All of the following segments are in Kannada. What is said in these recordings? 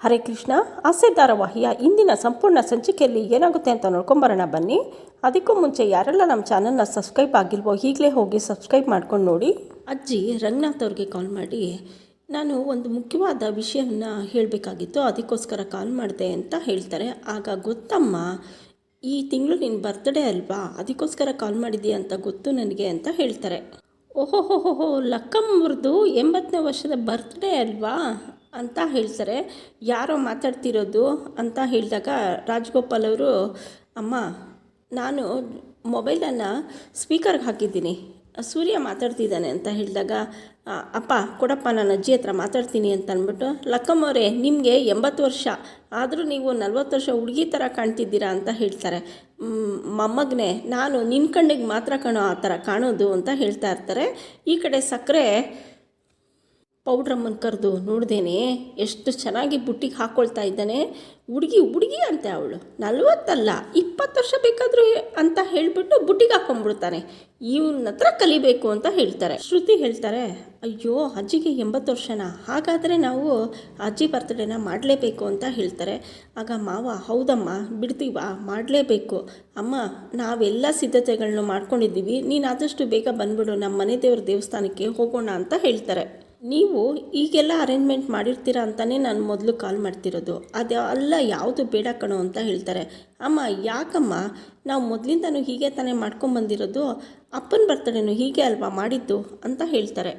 ಹರೇ ಕೃಷ್ಣ ಆಸೆ ಧಾರಾವಾಹಿಯ ಇಂದಿನ ಸಂಪೂರ್ಣ ಸಂಚಿಕೆಯಲ್ಲಿ ಏನಾಗುತ್ತೆ ಅಂತ ನೋಡ್ಕೊಂಬರೋಣ ಬನ್ನಿ. ಅದಕ್ಕೂ ಮುಂಚೆ ಯಾರೆಲ್ಲ ನಮ್ಮ ಚಾನಲ್ನ ಸಬ್ಸ್ಕ್ರೈಬ್ ಆಗಿಲ್ವೋ ಈಗಲೇ ಹೋಗಿ ಸಬ್ಸ್ಕ್ರೈಬ್ ಮಾಡ್ಕೊಂಡು ನೋಡಿ. ಅಜ್ಜಿ ರಂಗನಾಥ್ ಅವ್ರಿಗೆ ಕಾಲ್ ಮಾಡಿ, ನಾನು ಒಂದು ಮುಖ್ಯವಾದ ವಿಷಯವನ್ನು ಹೇಳಬೇಕಾಗಿತ್ತು, ಅದಕ್ಕೋಸ್ಕರ ಕಾಲ್ ಮಾಡಿದೆ ಅಂತ ಹೇಳ್ತಾರೆ. ಆಗ ಗೊತ್ತಮ್ಮ, ಈ ತಿಂಗಳು ನಿನ್ನ ಬರ್ತ್ಡೇ ಅಲ್ವಾ, ಅದಕ್ಕೋಸ್ಕರ ಕಾಲ್ ಮಾಡಿದ್ದೀಯ ಅಂತ ಗೊತ್ತು ನನಗೆ ಅಂತ ಹೇಳ್ತಾರೆ. ಓಹೋಹೋಹೋ ಲಕ್ಕಮ್ಮವ್ರದ್ದು ಎಂಬತ್ತನೇ ವರ್ಷದ ಬರ್ತ್ಡೇ ಅಲ್ವಾ? ಅಂತ ಹೇಳ್ತಾರೆ. ಯಾರೋ ಮಾತಾಡ್ತಿರೋದು ಅಂತ ಹೇಳಿದಾಗ ರಾಜ್ಗೋಪಾಲ್ ಅವರು ಅಮ್ಮ ನಾನು ಮೊಬೈಲನ್ನು ಸ್ಪೀಕರ್ಗೆ ಹಾಕಿದ್ದೀನಿ. ಸೂರ್ಯ ಮಾತಾಡ್ತಿದ್ದಾನೆ ಅಂತ ಹೇಳಿದಾಗ ಅಪ್ಪ ಕೊಡಪ್ಪ ನಾನು ಅಜ್ಜಿ ಹತ್ರ ಮಾತಾಡ್ತೀನಿ ಅಂತ ಅಂದ್ಬಿಟ್ಟು ಲಕ್ಕಮ್ಮವರೇ ನಿಮಗೆ ಎಂಬತ್ತು ವರ್ಷ ಆದರೂ ನೀವು ನಲ್ವತ್ತು ವರ್ಷ ಹುಡುಗಿ ಥರ ಕಾಣ್ತಿದ್ದೀರಾ ಅಂತ ಹೇಳ್ತಾರೆ. "ಮ್, ಮೊಮ್ಮಗನೇ ನಾನು ನಿನ್ನ ಕಣ್ಣಿಗೆ ಮಾತ್ರ ಕಾಣೋ ಆ ಥರ ಕಾಣೋದು ಅಂತ ಹೇಳ್ತಾ ಇರ್ತಾರೆ. ಈ ಕಡೆ ಸಕ್ಕರೆ ಪೌಡ್ರಮ್ಮನ ಕರೆದು ನೋಡ್ದೇನೆ ಎಷ್ಟು ಚೆನ್ನಾಗಿ ಬುಟ್ಟಿಗೆ ಹಾಕ್ಕೊಳ್ತಾ ಇದ್ದಾನೆ. ಹುಡುಗಿ ಹುಡುಗಿ ಅಂತೆ ಅವಳು. ನಲ್ವತ್ತಲ್ಲ, ಇಪ್ಪತ್ತು ವರ್ಷ ಬೇಕಾದರೂ ಅಂತ ಹೇಳಿಬಿಟ್ಟು ಬುಟ್ಟಿಗೆ ಹಾಕ್ಕೊಂಡ್ಬಿಡ್ತಾನೆ ಇವನ ಹತ್ರ ಕಲಿಬೇಕು ಅಂತ ಹೇಳ್ತಾರೆ. ಶ್ರುತಿ ಹೇಳ್ತಾರೆ, ಅಯ್ಯೋ, ಅಜ್ಜಿಗೆ ಎಂಬತ್ತು ವರ್ಷನಾ? ಹಾಗಾದರೆ ನಾವು ಅಜ್ಜಿ ಬರ್ತಡೇನ ಮಾಡಲೇಬೇಕು ಅಂತ ಹೇಳ್ತಾರೆ. ಆಗ ಮಾವ, ಹೌದಮ್ಮ, ಬಿಡ್ತೀವ? ಮಾಡಲೇಬೇಕು. ಅಮ್ಮ, ನಾವೆಲ್ಲ ಸಿದ್ಧತೆಗಳನ್ನ ಮಾಡ್ಕೊಂಡಿದ್ದೀವಿ. ನೀನು ಆದಷ್ಟು ಬೇಗ ಬಂದ್ಬಿಡು. ನಮ್ಮ ಮನೆ ದೇವ್ರ ದೇವಸ್ಥಾನಕ್ಕೆ ಹೋಗೋಣ ಅಂತ ಹೇಳ್ತಾರೆ. ನೀವು ಈಗೆಲ್ಲ ಅರೇಂಜ್ಮೆಂಟ್ ಮಾಡಿರ್ತೀರಾ ಅಂತಲೇ ನಾನು ಮೊದಲು ಕಾಲ್ ಮಾಡ್ತಿರೋದು. ಅದು ಅಲ್ಲ, ಯಾವುದು ಬೇಡ ಕಣೋ ಅಂತ ಹೇಳ್ತಾರೆ. ಅಮ್ಮ, ಯಾಕಮ್ಮ? ನಾವು ಮೊದಲಿಂದನೂ ಹೀಗೆ ತಾನೇ ಮಾಡ್ಕೊಂಬಂದಿರೋದು ಅಪ್ಪನ ಬರ್ತಡೇನು ಹೀಗೆ ಅಲ್ವಾ ಮಾಡಿದ್ದು? ಅಂತ ಹೇಳ್ತಾರೆ.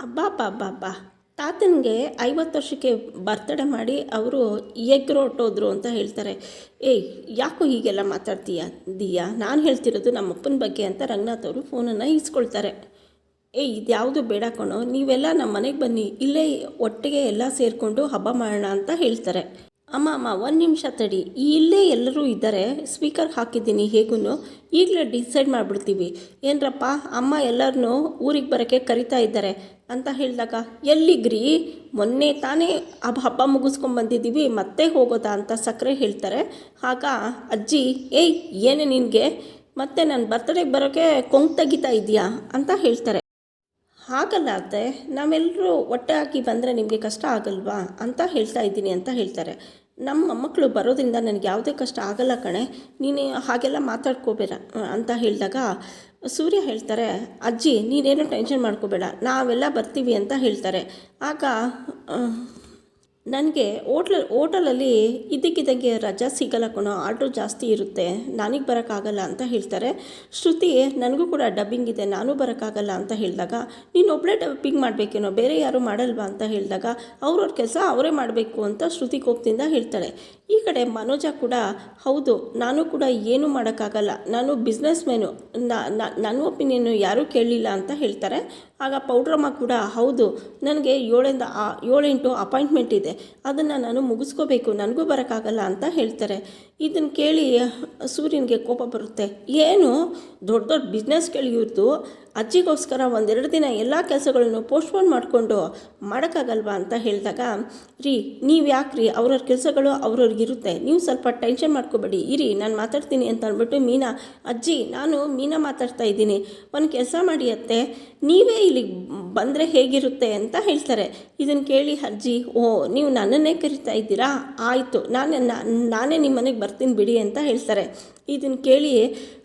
ಅಬ್ಬಾ ಅಬ್ಬಾ ಅಬ್ಬಾ ತಾತನಿಗೆ ಐವತ್ತು ವರ್ಷಕ್ಕೆ ಬರ್ತಡೇ ಮಾಡಿ ಅವರು ಎಗ್ ಹೊಟ್ಟೋದ್ರು ಅಂತ ಹೇಳ್ತಾರೆ. ಏಯ್, ಯಾಕೋ ಹೀಗೆಲ್ಲ ಮಾತಾಡ್ತೀಯ, ದೀಯಾ? ನಾನು ಹೇಳ್ತಿರೋದು ನಮ್ಮ ಅಪ್ಪನ ಬಗ್ಗೆ ಅಂತ ರಂಗನಾಥ್ ಅವರು ಫೋನನ್ನು ಇಸ್ಕೊಳ್ತಾರೆ ಏ, ಇದ್ಯಾವುದು ಬೇಡ ಕಣೋ. ನೀವೆಲ್ಲ ನಮ್ಮ ಮನೆಗೆ ಬನ್ನಿ. ಇಲ್ಲೇ ಒಟ್ಟಿಗೆ ಎಲ್ಲ ಸೇರಿಕೊಂಡು ಹಬ್ಬ ಮಾಡೋಣ ಅಂತ ಹೇಳ್ತಾರೆ. ಅಮ್ಮ ಅಮ್ಮ, ಒಂದು ನಿಮಿಷ ತಡಿ. ಇಲ್ಲೇ ಎಲ್ಲರೂ ಇದ್ದಾರೆ. ಸ್ಪೀಕರ್ ಹಾಕಿದ್ದೀನಿ ಹೇಗೂ ಈಗಲೇ ಡಿಸೈಡ್ ಮಾಡಿಬಿಡ್ತೀವಿ. ಏನರಪ್ಪ, ಅಮ್ಮ ಎಲ್ಲರನ್ನೂ ಊರಿಗೆ ಬರೋಕ್ಕೆ ಕರಿತಾ ಇದ್ದಾರೆ ಅಂತ ಹೇಳಿದಾಗ, ಎಲ್ಲಿಗ್ರಿ? ಮೊನ್ನೆ ತಾನೇ ಹಬ್ಬ ಹಬ್ಬ ಮುಗಿಸ್ಕೊಂಡು ಬಂದಿದ್ದೀವಿ, ಮತ್ತೆ ಹೋಗೋದಾ ಅಂತ ಸಕ್ಕರೆ ಹೇಳ್ತಾರೆ. ಆಗ ಅಜ್ಜಿ, ಏಯ್, ಏನೇ ನಿನಗೆ? ಮತ್ತೆ ನಾನು ಬರ್ತಡೇಗೆ ಬರೋಕ್ಕೆ ಕೊಂಕ್ ತೆಗಿತಾ ಇದೆಯಾ? ಅಂತ ಹೇಳ್ತಾರೆ. ಹಾಗಲ್ಲ ಅತ್ತೆ ನಾವೆಲ್ಲರೂ ಒಟ್ಟಾಗಿ ಬಂದರೆ ನಿಮಗೆ ಕಷ್ಟ ಆಗಲ್ವಾ ಅಂತ ಹೇಳ್ತಾ ಇದ್ದೀನಿ ಅಂತ ಹೇಳ್ತಾರೆ. ನಮ್ಮ ಮೊಮ್ಮಕ್ಕಳು ಬರೋದ್ರಿಂದ ನನಗೆ ಯಾವುದೇ ಕಷ್ಟ ಆಗಲ್ಲ ಕಣೆ, ನೀನು ಹಾಗೆಲ್ಲ ಮಾತಾಡ್ಕೋಬೇಡ ಅಂತ ಹೇಳಿದಾಗ ಸೂರ್ಯ ಹೇಳ್ತಾರೆ, ಅಜ್ಜಿ, ನೀನೇನು ಟೆನ್ಷನ್ ಮಾಡ್ಕೋಬೇಡ, ನಾವೆಲ್ಲ ಬರ್ತೀವಿ ಅಂತ ಹೇಳ್ತಾರೆ. ಆಗ ನನಗೆ ಓಟ್ಲ ಓಟಲಲ್ಲಿ ಇದ್ದಕ್ಕಿದ್ದಂಗೆ ರಜಾ ಸಿಗಲ್ಲ ಕಣೋ, ಆರ್ಡ್ರು ಜಾಸ್ತಿ ಇರುತ್ತೆ, ನನಗೆ ಬರೋಕ್ಕಾಗಲ್ಲ ಅಂತ ಹೇಳ್ತಾರೆ. ಶ್ರುತಿ, ನನಗೂ ಕೂಡ ಡಬ್ಬಿಂಗ್ ಇದೆ, ನಾನು ಬರೋಕ್ಕಾಗಲ್ಲ ಅಂತ ಹೇಳಿದಾಗ, ನೀನು ಒಬ್ಬಳೇ ಡಬ್ಬಿಂಗ್ ಮಾಡಬೇಕೇನೋ, ಬೇರೆ ಯಾರೂ ಮಾಡಲ್ವಾ ಅಂತ ಹೇಳಿದಾಗ, ಅವ್ರವ್ರ ಕೆಲಸ ಅವರೇ ಮಾಡಬೇಕು ಅಂತ ಶ್ರುತಿ ಕೋಪದಿಂದ ಹೇಳ್ತಾಳೆ. ಈ ಕಡೆ ಮನೋಜ ಕೂಡ, ಹೌದು, ನಾನು ಕೂಡ ಏನೂ ಮಾಡೋಕ್ಕಾಗಲ್ಲ, ನಾನು ಬಿಸ್ನೆಸ್ ಮ್ಯಾನು ನನ್ನ ಒಪಿನಿಯನ್ನು ಯಾರೂ ಕೇಳಲಿಲ್ಲ ಅಂತ ಹೇಳ್ತಾರೆ. ಆಗ ಪೌಡ್ರಮ್ಮ ಕೂಡ, ಹೌದು, ನನಗೆ ಏಳಿಂದ ಏಳೆಂಟು ಅಪಾಯಿಂಟ್ಮೆಂಟ್ ಇದೆ ಅದನ್ನು ನಾನು ಮುಗಿಸ್ಕೋಬೇಕು ನನಗೂ ಬರೋಕ್ಕಾಗಲ್ಲ ಅಂತ ಹೇಳ್ತಾರೆ. ಇದನ್ನು ಕೇಳಿ ಸೂರ್ಯನಿಗೆ ಕೋಪ ಬರುತ್ತೆ. ಏನು? ದೊಡ್ಡ ದೊಡ್ಡ ಬಿಸ್ನೆಸ್ಗಳು ಇವ್ರದ್ದು ಅಜ್ಜಿಗೋಸ್ಕರ ಒಂದೆರಡು ದಿನ ಎಲ್ಲ ಕೆಲಸಗಳನ್ನು ಪೋಸ್ಟ್ಪೋನ್ ಮಾಡಿಕೊಂಡು ಮಾಡೋಕ್ಕಾಗಲ್ವಾ ಅಂತ ಹೇಳಿದಾಗ, ರೀ, ನೀವು ಯಾಕೆ ರೀ ಅವ್ರವ್ರ ಕೆಲಸಗಳು ಅವ್ರವ್ರಿಗಿರುತ್ತೆ ನೀವು ಸ್ವಲ್ಪ ಟೆನ್ಷನ್ ಮಾಡ್ಕೋಬೇಡಿ. ಇರಿ, ನಾನು ಮಾತಾಡ್ತೀನಿ ಅಂತ ಅಂದ್ಬಿಟ್ಟು ಮೀನಾ, ಅಜ್ಜಿ, ನಾನು ಮೀನಾ ಮಾತಾಡ್ತಾ ಇದ್ದೀನಿ. ಒಂದು ಕೆಲಸ ಮಾಡಿ ಅತ್ತೆ. ನೀವೇ ಇಲ್ಲಿಗೆ ಬಂದರೆ ಹೇಗಿರುತ್ತೆ? ಅಂತ ಹೇಳ್ತಾರೆ. ಇದನ್ನು ಕೇಳಿ ಅಜ್ಜಿ ಓ ನೀವು ನನ್ನನ್ನೇ ಕರಿತಾ ಇದ್ದೀರಾ? ಆಯಿತು. ನಾನೇ ನಾನೇ ನಿಮ್ಮ ಮನೆಗೆ ಬರ್ತೀನಿ ಬಿಡಿ ಅಂತ ಹೇಳ್ತಾರೆ. ಇದನ್ನು ಕೇಳಿ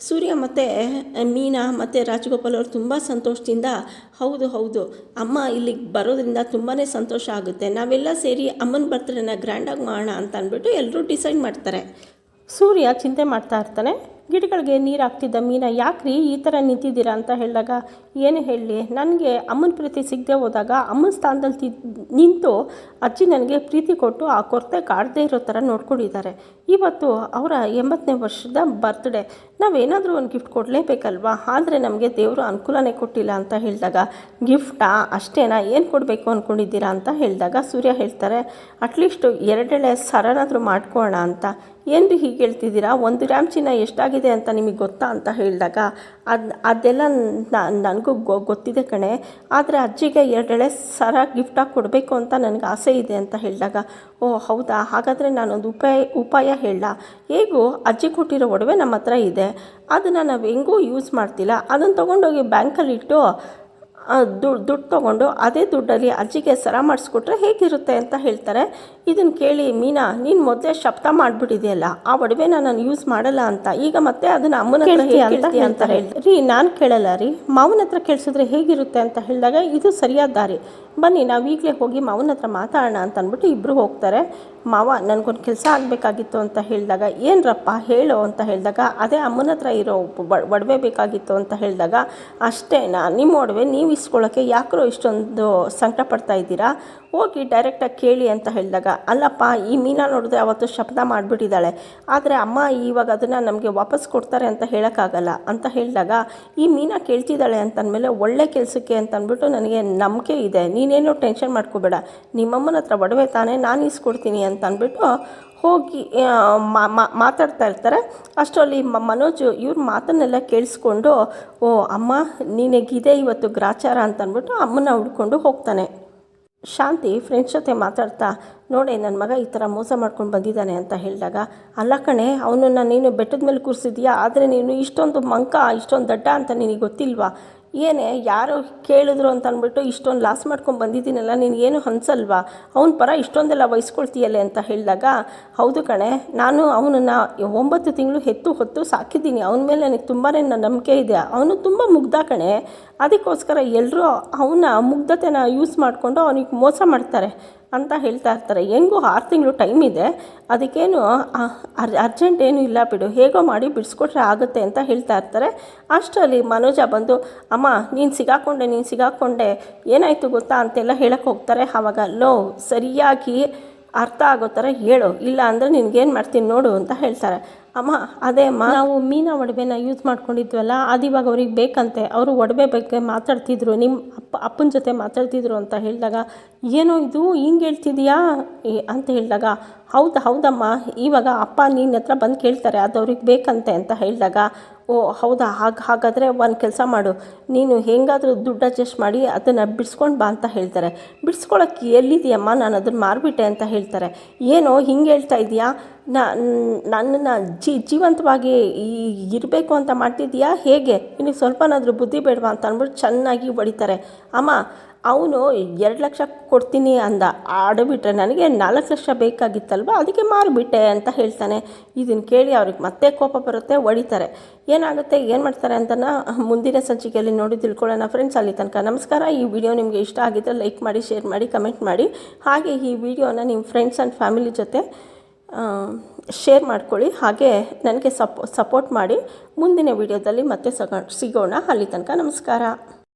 ಸೂರ್ಯ ಮತ್ತು ಮೀನಾ ಮತ್ತು ರಾಜಗೋಪಾಲ್ ಅವರು ತುಂಬ ಸಂತೋಷದಿಂದ, ಹೌದು ಹೌದು, ಅಮ್ಮ ಇಲ್ಲಿಗೆ ಬರೋದ್ರಿಂದ ತುಂಬಾ ಸಂತೋಷ ಆಗುತ್ತೆ. ನಾವೆಲ್ಲ ಸೇರಿ ಅಮ್ಮನ ಬರ್ತಡೇನ ಗ್ರ್ಯಾಂಡಾಗಿ ಮಾಡೋಣ ಅಂತ ಅಂದ್ಬಿಟ್ಟು ಎಲ್ಲರೂ ಡಿಸೈಡ್ ಮಾಡ್ತಾರೆ. ಸೂರ್ಯ ಚಿಂತೆ ಮಾಡ್ತಾ ಇರ್ತಾನೆ. ಗಿಡಗಳಿಗೆ ನೀರು ಹಾಕ್ತಿದ್ದ ಮೀನ, ಯಾಕ್ರಿ ಈ ಥರ ನಿಂತಿದ್ದೀರಾ? ಅಂತ ಹೇಳಿದಾಗ ಏನು ಹೇಳಲಿ ನನಗೆ ಅಮ್ಮನ ಪ್ರೀತಿ ಸಿಗದೆ ಹೋದಾಗ ಅಮ್ಮನ ಸ್ಥಾನದಲ್ಲಿ ತಿ, ನಿಂತು ಅಜ್ಜಿ ನನಗೆ ಪ್ರೀತಿ ಕೊಟ್ಟು ಆ ಕೊರತೆ ಕಾಡದೇ ಇರೋ ಥರ ನೋಡ್ಕೊಂಡಿದ್ದಾರೆ. ಇವತ್ತು ಅವರ ಎಂಬತ್ತನೇ ವರ್ಷದ ಬರ್ತ್ಡೇ ನಾವೇನಾದರೂ ಒಂದು ಗಿಫ್ಟ್ ಕೊಡಲೇಬೇಕಲ್ವಾ? ಆದರೆ ನಮಗೆ ದೇವರು ಅನುಕೂಲನೇ ಕೊಟ್ಟಿಲ್ಲ ಅಂತ ಹೇಳಿದಾಗ ಗಿಫ್ಟಾ ಅಷ್ಟೇನಾ? ಏನು ಕೊಡಬೇಕು ಅಂದ್ಕೊಂಡಿದ್ದೀರಾ ಅಂತ ಹೇಳಿದಾಗ ಸೂರ್ಯ ಹೇಳ್ತಾರೆ ಅಟ್ಲೀಸ್ಟು ಎರಡೆಳೆ ಸರನಾದರೂ ಮಾಡ್ಕೋಣ ಅಂತ. ಏನು ರೀ ಹೀಗೆ ಹೇಳ್ತಿದ್ದೀರಾ? ಒಂದು ರ್ಯಾಮ್ ಚಿನ್ನ ಎಷ್ಟಾಗಿದೆ ಅಂತ ನಿಮಗೆ ಗೊತ್ತಾ? ಅಂತ ಹೇಳಿದಾಗ, ಅದು, ಅದೆಲ್ಲ ನನಗೂ ಗೊ ಗೊತ್ತಿದೆ ಕಣೆ. ಆದರೆ ಅಜ್ಜಿಗೆ ಎರಡೆಳೆ ಸರ ಗಿಫ್ಟಾಗಿ ಕೊಡಬೇಕು ಅಂತ ನನಗೆ ಆಸೆ ಇದೆ ಅಂತ ಹೇಳಿದಾಗ, ಓ ಹೌದಾ? ಹಾಗಾದರೆ ನಾನೊಂದು ಉಪಾಯ ಉಪಾಯ ಹೇಳ. ಹೇಗೂ ಅಜ್ಜಿ ಕೊಟ್ಟಿರೋ ಒಡವೆ ನಮ್ಮ ಹತ್ರ ಇದೆ. ಅದನ್ನು ನಾವು ಹೆಂಗೂ ಯೂಸ್ ಮಾಡ್ತಿಲ್ಲ. ಅದನ್ನು ತೊಗೊಂಡೋಗಿ ಬ್ಯಾಂಕಲ್ಲಿಟ್ಟು ದುಡ್ಡು ದುಡ್ಡು ತೊಗೊಂಡು ಅದೇ ದುಡ್ಡಲ್ಲಿ ಅಜ್ಜಿಗೆ ಸರ ಮಾಡಿಸ್ಕೊಟ್ರೆ ಹೇಗಿರುತ್ತೆ ಅಂತ ಹೇಳ್ತಾರೆ. ಇದನ್ನು ಕೇಳಿ ಮೀನಾ ನೀನು ಮೊದಲೇ ಶಬ್ದ ಮಾಡಿಬಿಟ್ಟಿದೆಯಲ್ಲ ಆ ಒಡವೆನ ನಾನು ಯೂಸ್ ಮಾಡಲ್ಲ ಅಂತ ಈಗ ಮತ್ತೆ ಅದನ್ನು ಅಮ್ಮನ ಹತ್ರ ಅಂತ ಹೇಳಿ ರೀ ನಾನು ಕೇಳಲ್ಲ ರೀ ಮಾವನ ಹತ್ರ ಕೇಳಿಸಿದ್ರೆ ಹೇಗಿರುತ್ತೆ ಅಂತ ಹೇಳಿದಾಗ ಇದು ಸರಿಯಾದ ದಾರಿ. ಬನ್ನಿ ನಾವು ಈಗಲೇ ಹೋಗಿ ಮಾವನ ಹತ್ರ ಮಾತಾಡೋಣ ಅಂತ ಅಂದ್ಬಿಟ್ಟು ಇಬ್ಬರು ಹೋಗ್ತಾರೆ. ಮಾವ ನನಗೊಂದು ಕೆಲಸ ಆಗಬೇಕಾಗಿತ್ತು ಅಂತ ಹೇಳಿದಾಗ ಏನರಪ್ಪ ಹೇಳು ಅಂತ ಹೇಳಿದಾಗ ಅದೇ ಅಮ್ಮನ ಹತ್ರ ಇರೋ ಒಡವೆ ಬೇಕಾಗಿತ್ತು ಅಂತ ಹೇಳಿದಾಗ ಅಷ್ಟೇನಾ ನಿಮ್ಮ ಒಡವೆ ನೀವು ಇಸ್ಕೊಳ್ಳೋಕ್ಕೆ ಯಾಕ್ರೋ ಇಷ್ಟೊಂದು ಸಂಕಟ ಪಡ್ತಾ ಇದ್ದೀರಾ? ಹೋಗಿ ಡೈರೆಕ್ಟಾಗಿ ಕೇಳಿ ಅಂತ ಹೇಳಿದಾಗ, ಅಲ್ಲಪ್ಪ, ಈ ಮೀನಾ ನೋಡಿದ್ರೆ ಅವತ್ತು ಶಬ್ದ ಮಾಡಿಬಿಟ್ಟಿದ್ದಾಳೆ. ಆದರೆ ಅಮ್ಮ ಇವಾಗ ಅದನ್ನು ನಮಗೆ ವಾಪಸ್ ಕೊಡ್ತಾರೆ ಅಂತ ಹೇಳೋಕ್ಕಾಗಲ್ಲ ಅಂತ ಹೇಳಿದಾಗ, ಈ ಮೀನಾ ಕೇಳ್ತಿದ್ದಾಳೆ ಅಂತಂದಮೇಲೆ ಒಳ್ಳೆ ಕೆಲಸಕ್ಕೆ ಅಂತ ಅಂದ್ಬಿಟ್ಟು ನನಗೆ ನಂಬಿಕೆ ಇದೆ. ನೀನೇನು ಟೆನ್ಷನ್ ಮಾಡ್ಕೋಬೇಡ. ನಿಮ್ಮಮ್ಮನ ಹತ್ರ ಒಡವೆ ತಾನೇ ನಾನು ಇಸ್ಕೊಡ್ತೀನಿ ಅಂತ ಅಂದ್ಬಿಟ್ಟು ಹೋಗಿ ಮಾತಾಡ್ತಾ ಇರ್ತಾರೆ. ಅಷ್ಟರಲ್ಲಿ ಮನೋಜ್ ಇವ್ರ ಮಾತನ್ನೆಲ್ಲ ಕೇಳಿಸ್ಕೊಂಡು, ಓ, ಅಮ್ಮ, ನಿನಗಿದೆ ಇವತ್ತು ಗ್ರಾಚಾರ ಅಂತ ಅಂದ್ಬಿಟ್ಟು ಅಮ್ಮನ ಹುಡ್ಕೊಂಡು ಹೋಗ್ತಾನೆ. ಶಾಂತಿ ಫ್ರೆಂಡ್ಸ್ ಜೊತೆ ಮಾತಾಡ್ತಾ, ನೋಡಿ ನನ್ನ ಮಗ ಈ ಥರ ಮೋಸ ಮಾಡ್ಕೊಂಡು ಬಂದಿದ್ದಾನೆ ಅಂತ ಹೇಳಿದಾಗ, ಅಲ್ಲ ಕಣೆ, ಅವನನ್ನು ನೀನು ಬೆಟ್ಟದ ಮೇಲೆ ಕೂರಿಸಿದ್ಯಾ? ಆದರೆ ನೀನು ಇಷ್ಟೊಂದು ಮಂಕ, ಇಷ್ಟೊಂದು ದಡ್ಡ ಅಂತ ನಿನಗೆ ಗೊತ್ತಿಲ್ವಾ? ಏನೇ ಯಾರು ಕೇಳಿದ್ರು ಅಂತ ಅಂದ್ಬಿಟ್ಟು ಇಷ್ಟೊಂದು ಲಾಸ್ ಮಾಡ್ಕೊಂಡು ಬಂದಿದ್ದೀನಲ್ಲ ನಿನಗೇನು ಅನ್ಸಲ್ವಾ ಅವನ ಪರ ಇಷ್ಟೊಂದೆಲ್ಲ ವಹಿಸ್ಕೊಳ್ತೀಯಲ್ಲೇ ಅಂತ ಹೇಳಿದಾಗ, ಹೌದು ಕಣೆ, ನಾನು ಅವನನ್ನು ಒಂಬತ್ತು ತಿಂಗಳು ಹೆತ್ತು ಹೊತ್ತು ಸಾಕಿದ್ದೀನಿ. ಅವನ ಮೇಲೆ ನನಗೆ ತುಂಬಾ ನನ್ನ ನಂಬಿಕೆ ಇದೆ. ಅವನು ತುಂಬ ಮುಗ್ಧ ಕಣೆ. ಅದಕ್ಕೋಸ್ಕರ ಎಲ್ಲರೂ ಅವನ ಮುಗ್ಧತೆನ ಯೂಸ್ ಮಾಡಿಕೊಂಡು ಅವನಿಗೆ ಮೋಸ ಮಾಡ್ತಾರೆ. ಅಂತ ಹೇಳ್ತಾ ಇರ್ತಾರೆ. ಹೆಂಗೂ ಆರು ತಿಂಗಳು ಟೈಮ್ ಇದೆ. ಅದಕ್ಕೇನು ಅರ್ ಅರ್ಜೆಂಟ್ ಏನೂ ಇಲ್ಲ ಬಿಡು. ಹೇಗೋ ಮಾಡಿ ಬಿಡಿಸ್ಕೊಟ್ರೆ ಆಗುತ್ತೆ ಅಂತ ಹೇಳ್ತಾ ಇರ್ತಾರೆ. ಅಷ್ಟರಲ್ಲಿ ಮನೋಜ ಬಂದು, ಅಮ್ಮ, ನೀನು ಸಿಗಾಕೊಂಡೆ ನೀನು ಸಿಗಾಕೊಂಡೆ. ಏನಾಯಿತು ಗೊತ್ತಾ? ಅಂತೆಲ್ಲ ಹೇಳಕ್ಕೆ ಹೋಗ್ತಾರೆ. ಆವಾಗ ಲೋ, ಸರಿಯಾಗಿ ಅರ್ಥ ಆಗೋ ಥರ ಹೇಳು, ಇಲ್ಲ ಅಂದರೆ ನಿನಗೇನು ಮಾಡ್ತೀನಿ ನೋಡು ಅಂತ ಹೇಳ್ತಾರೆ. ಅಮ್ಮ, ಅದೇ ಅಮ್ಮ, ನಾವು ಮೀನಾ ಒಡವೆನ ಯೂಸ್ ಮಾಡ್ಕೊಂಡಿದ್ವಲ್ಲ ಅದು ಇವಾಗ ಅವ್ರಿಗೆ ಬೇಕಂತೆ. ಅವರು ಒಡವೆ ಬಗ್ಗೆ ಮಾತಾಡ್ತಿದ್ರು ನಿಮ್ಮ ಅಪ್ಪ, ಅಪ್ಪನ ಜೊತೆ ಮಾತಾಡ್ತಿದ್ರು ಅಂತ ಹೇಳಿದಾಗ, ಏನೋ ಇದು ಹಿಂಗೆ ಹೇಳ್ತಿದೀಯಾ? ಅಂತ ಹೇಳಿದಾಗ, ಹೌದು, ಹೌದಮ್ಮ, ಇವಾಗ ಅಪ್ಪ ನಿನ್ನ ಹತ್ರ ಬಂದು ಕೇಳ್ತಾರೆ, ಅದು ಅವ್ರಿಗೆ ಬೇಕಂತೆ ಅಂತ ಹೇಳಿದಾಗ ಓ, ಹೌದಾ? ಹಾಗೆ, ಹಾಗಾದರೆ ಒಂದು ಕೆಲಸ ಮಾಡು. ನೀನು ಹೆಂಗಾದರೂ ದುಡ್ಡು ಅಡ್ಜಸ್ಟ್ ಮಾಡಿ ಅದನ್ನು ಬಿಡಿಸ್ಕೊಂಡು ಬಾ ಅಂತ ಹೇಳ್ತಾರೆ. ಬಿಡಿಸ್ಕೊಳಕ್ಕೆ ಎಲ್ಲಿದೆಯಮ್ಮ ನಾನು ಅದನ್ನು ಮಾರಿಬಿಟ್ಟೆ ಅಂತ ಹೇಳ್ತಾರೆ. ಏನೋ ಹಿಂಗೆ ಹೇಳ್ತಾ ಇದೆಯಾ? ನನ್ನನ್ನು ಜಿ, ಜೀವಂತವಾಗಿ ಇರಬೇಕು ಅಂತ ಮಾಡ್ತಿದ್ದೀಯಾ ಹೇಗೆ? ನಿನಗೆ ಸ್ವಲ್ಪನಾದರೂ ಬುದ್ಧಿ ಬೇಡವಾ ಅಂತ ಅಂದ್ಬಿಟ್ಟು ಚೆನ್ನಾಗಿ ಹೊಡಿತಾರೆ. ಅಮ್ಮ ಅವನು ಎರಡು ಲಕ್ಷ ಕೊಡ್ತೀನಿ ಅಂದ. ಆಡಬಿಟ್ರೆ ನನಗೆ ನಾಲ್ಕು ಲಕ್ಷ ಬೇಕಾಗಿತ್ತಲ್ವ? ಅದಕ್ಕೆ ಮಾರಿಬಿಟ್ಟೆ ಅಂತ ಹೇಳ್ತಾನೆ. ಇದನ್ನು ಕೇಳಿ ಅವ್ರಿಗೆ ಮತ್ತೆ ಕೋಪ ಬರುತ್ತೆ, ಹೊಡಿತಾರೆ. ಏನಾಗುತ್ತೆ, ಏನು ಮಾಡ್ತಾರೆ ಅಂತನ ಮುಂದಿನ ಸಂಚಿಕೆಯಲ್ಲಿ ನೋಡಿ ತಿಳ್ಕೊಳ್ಳೋಣ ಫ್ರೆಂಡ್ಸ್ ಅಲ್ಲಿ ತನಕ ನಮಸ್ಕಾರ. ಈ ವಿಡಿಯೋ ನಿಮಗೆ ಇಷ್ಟ ಆಗಿದ್ದರೆ ಲೈಕ್ ಮಾಡಿ ಶೇರ್ ಮಾಡಿ ಕಮೆಂಟ್ ಮಾಡಿ. ಹಾಗೆ ಈ ವಿಡಿಯೋನ ನಿಮ್ಮ ಫ್ರೆಂಡ್ಸ್ ಆ್ಯಂಡ್ ಫ್ಯಾಮಿಲಿ ಜೊತೆ ಶೇರ್ ಮಾಡ್ಕೊಳ್ಳಿ. ಹಾಗೆ ನನಗೆ ಸಪೋ ಸಪೋರ್ಟ್ ಮಾಡಿ. ಮುಂದಿನ ವಿಡಿಯೋದಲ್ಲಿ ಮತ್ತೆ ಸಗ, ಸಿಗೋಣ. ಅಲ್ಲಿ ತನಕ ನಮಸ್ಕಾರ.